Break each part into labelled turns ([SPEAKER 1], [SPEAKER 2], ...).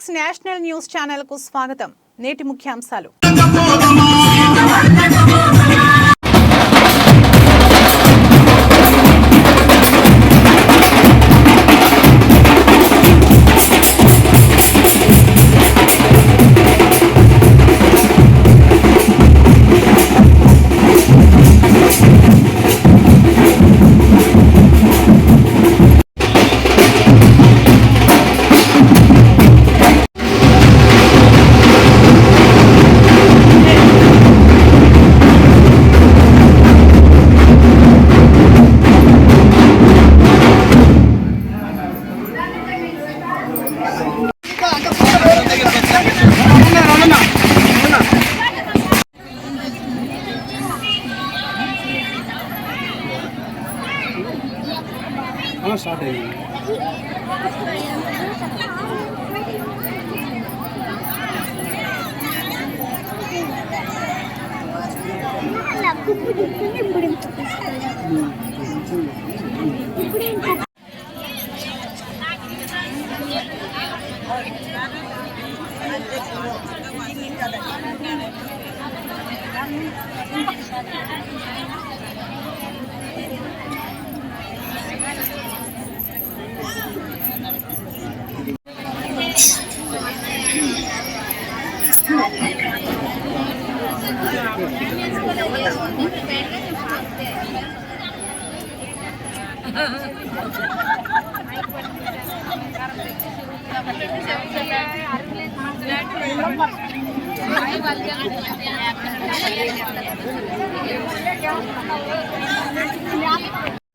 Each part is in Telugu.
[SPEAKER 1] సిక్స్ నేషనల్ న్యూస్ ఛానల్కు స్వాగతం. నేటి ముఖ్యాంశాలు.
[SPEAKER 2] స్టార్ట్ అయ్యింది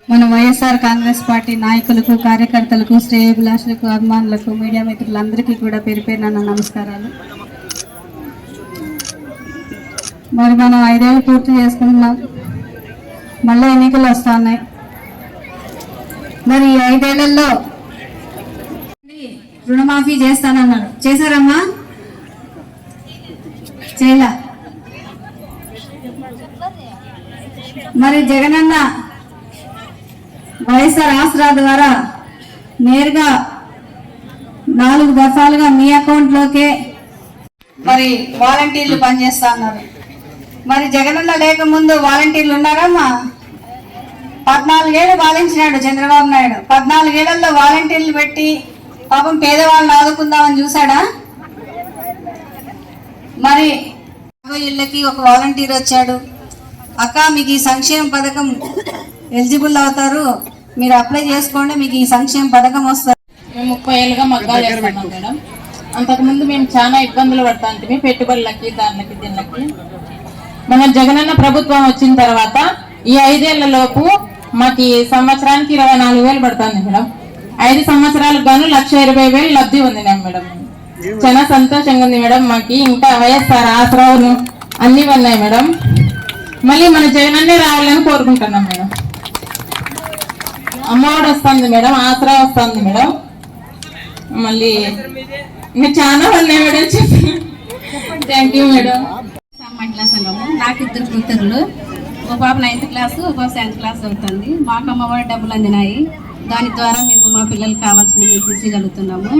[SPEAKER 3] మన వైఎస్ఆర్ కాంగ్రెస్ పార్టీ నాయకులకు కార్యకర్తలకు శ్రేయభిలాషులకు అభిమానులకు మీడియా మిత్రులందరికీ కూడా పేరు పేరున నమస్కారాలు. మరి మనం ఐదేళ్ళు పూర్తి చేసుకుంటున్నాం. మళ్ళీ ఎన్నికలు వస్తున్నాయి. మరి ఐదేళ్ళలో రుణమాఫీ చేస్తానన్నారు చేశారమ్మా? చేయలా? మరి జగనన్న వైఎస్ఆర్ ఆసరా ద్వారా నేరుగా నాలుగు దఫాలుగా మీ అకౌంట్లోకే మరి వాలంటీర్లు పనిచేస్తా అన్నారు. మరి జగనన్న లేకముందు వాలంటీర్లు ఉన్నారమ్మా? పద్నాలుగేళ్ళు పాలించినాడు చంద్రబాబు నాయుడు. పద్నాలుగేళ్ళలో వాలంటీర్లు పెట్టి పాపం పేదవాళ్ళని ఆదుకుందామని చూసాడా మరి యాభై ఇళ్ళకి ఒక వాలంటీర్ వచ్చాడు. అక్క మీకు ఈ సంక్షేమ పథకం ఎలిజిబుల్ అవుతారు. మీరు అప్లై చేసుకోండి మీకు ఈ సంక్షేమ పథకం వస్తుంది.
[SPEAKER 4] మేము ముప్పై ఏళ్ళుగా మగ్గాలు చేస్తున్నాం మేడం. అంతకుముందు మేము చాలా ఇబ్బందులు పడతాంటిమి పెట్టుబడులకి దానికి దీనికి మన జగనన్న ప్రభుత్వం వచ్చిన తర్వాత ఈ ఐదేళ్ళ లోపు మాకు సంవత్సరానికి ఇరవై నాలుగు వేలు పడుతుంది మేడం. ఐదు సంవత్సరాలకు గాను లక్ష ఇరవై వేలు లబ్ధి ఉంది మేడం. చాలా సంతోషంగా ఉంది మేడం. మాకు ఇంకా వైఎస్ఆర్ ఆసరావులు అన్నీ ఉన్నాయి మేడం. మళ్ళీ మన జగనన్నే రావాలని కోరుకుంటున్నాం మేడం. అమ్మఒడి వస్తుంది మేడం ఆసరా వస్తుంది మేడం. మళ్ళీ ఇంకా చాలా ఉన్నాయి మేడం చెప్పి. Thank you madam.
[SPEAKER 5] మహిళా సంఘము నాకు ఇద్దరు కూతురులు. ఒక పాప నైన్త్ క్లాస్ ఒక పాప సెవెంత్ క్లాస్ అవుతుంది మాకు అమ్మఒడి డబ్బులు అందినాయి. దాని ద్వారా మేము మా పిల్లలకు కావాల్సినవి తీసుకోగలుగుతున్నాము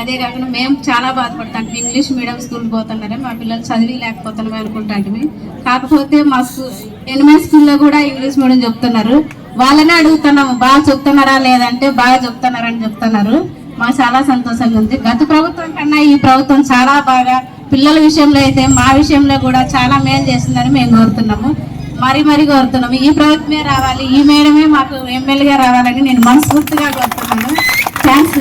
[SPEAKER 5] అదే కాకుండా మేము చాలా బాధపడతాం. ఇంగ్లీష్ మీడియం స్కూల్ పోతున్నారే మా పిల్లలు చదివి లేకపోతున్నామే అనుకుంటాంటివి కాకపోతే మా స్కూల్ ఎనిమిది స్కూల్లో కూడా ఇంగ్లీష్ మీడియం చెప్తున్నారు. వాళ్ళనే అడుగుతున్నాము బాగా చెప్తున్నారా లేదంటే బాగా చెప్తున్నారని చెప్తున్నారు. మాకు చాలా సంతోషంగా ఉంది. గత ప్రభుత్వం కన్నా ఈ ప్రభుత్వం చాలా బాగా పిల్లల విషయంలో అయితే మా విషయంలో కూడా చాలా మేలు చేస్తుందని మేము కోరుతున్నాము. మరీ మరీ కోరుతున్నాము. ఈ ప్రభుత్వమే రావాలి. ఈ మేడమే మాకు ఎమ్మెల్యేగా రావాలని నేను మనస్ఫూర్తిగా కోరుతున్నాను. థ్యాంక్స్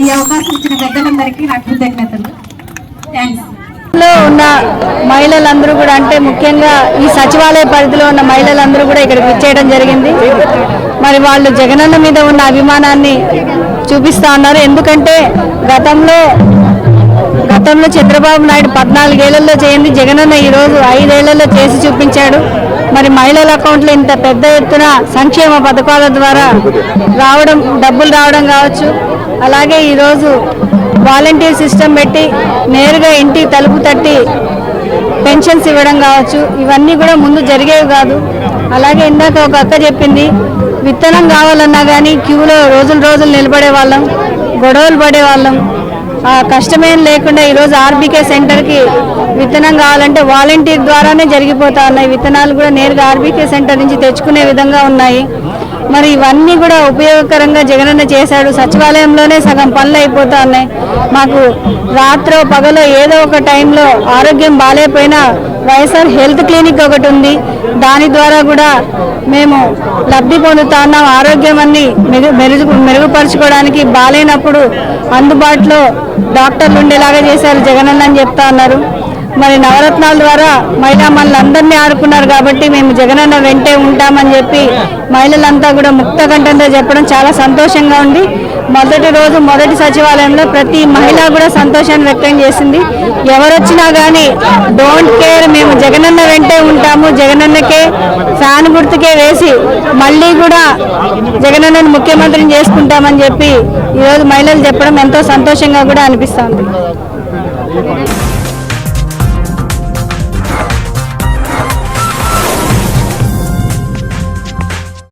[SPEAKER 5] ఈ అవకాశం ఇచ్చిన పెద్దలందరికీ నా కృతజ్ఞతలు.
[SPEAKER 3] థ్యాంక్స్లో ఉన్న మహిళలందరూ కూడా అంటే ముఖ్యంగా ఈ సచివాలయ పరిధిలో ఉన్న మహిళలందరూ కూడా ఇక్కడికి విచ్చేయడం జరిగింది. మరి వాళ్ళు జగనన్న మీద ఉన్న అభిమానాన్ని చూపిస్తా ఉన్నారు. ఎందుకంటే గతంలో గతంలో చంద్రబాబు నాయుడు పద్నాలుగేళ్ళలో చేయండి జగనన్న. ఈరోజు ఐదేళ్ళలో చేసి చూపించాడు. మరి మహిళల అకౌంట్లో ఇంత పెద్ద ఎత్తున సంక్షేమ పథకాల ద్వారా రావడం డబ్బులు రావడం కావచ్చు. అలాగే ఈరోజు వాలంటీర్ సిస్టమ్ పెట్టి నేరుగా ఇంటి తలుపు తట్టి పెన్షన్స్ ఇవ్వడం కావచ్చు. ఇవన్నీ కూడా ముందు జరిగేవి కాదు. అలాగే ఇందాక ఒక అక్క చెప్పింది విత్తనం కావాలన్నా కానీ క్యూలో రోజులు రోజులు నిలబడే వాళ్ళం గొడవలు పడే వాళ్ళం. కష్టమేం లేకుండా ఈరోజు ఆర్బీకే సెంటర్కి విత్తనం కావాలంటే వాలంటీర్ ద్వారానే జరిగిపోతా ఉన్నాయి. విత్తనాలు కూడా నేరుగా ఆర్బీకే సెంటర్ నుంచి తెచ్చుకునే విధంగా ఉన్నాయి. మరి ఇవన్నీ కూడా ఉపయోగకరంగా జగనన్న చేశాడు. సచివాలయంలోనే సగం పనులు అయిపోతా ఉన్నాయి. మాకు రాత్రో పగలో ఏదో ఒక టైంలో ఆరోగ్యం బాగాలేకపోయినా వైఎస్ఆర్ హెల్త్ క్లినిక్ ఒకటి ఉంది. దాని ద్వారా కూడా మేము లబ్ధి పొందుతా ఉన్నాం. ఆరోగ్యం అన్ని మెరుగు మెరుగు మెరుగుపరచుకోవడానికి బాగాలేనప్పుడు అందుబాటులో డాక్టర్లు ఉండేలాగా చేశారు. జగనన్న అని చెప్తా అన్నారు మరి నవరత్నాల ద్వారా మహిళా మనలందరినీ ఆడుకున్నారు కాబట్టి మేము జగనన్న వెంటే ఉంటామని చెప్పి మహిళలంతా కూడా ముక్త కంఠంతో చెప్పడం చాలా సంతోషంగా ఉంది. మొదటి రోజు మొదటి సచివాలయంలో ప్రతి మహిళ కూడా సంతోషాన్ని వ్యక్తం చేసింది. ఎవరొచ్చినా కానీ డోంట్ కేర్ మేము జగనన్న వెంటే ఉంటాము. జగనన్నకే ఫ్యాన్ గుర్తుకే వేసి మళ్ళీ కూడా జగనన్నను ముఖ్యమంత్రిని చేసుకుంటామని చెప్పి ఈరోజు మహిళలు చెప్పడం ఎంతో సంతోషంగా కూడా అనిపిస్తుంది.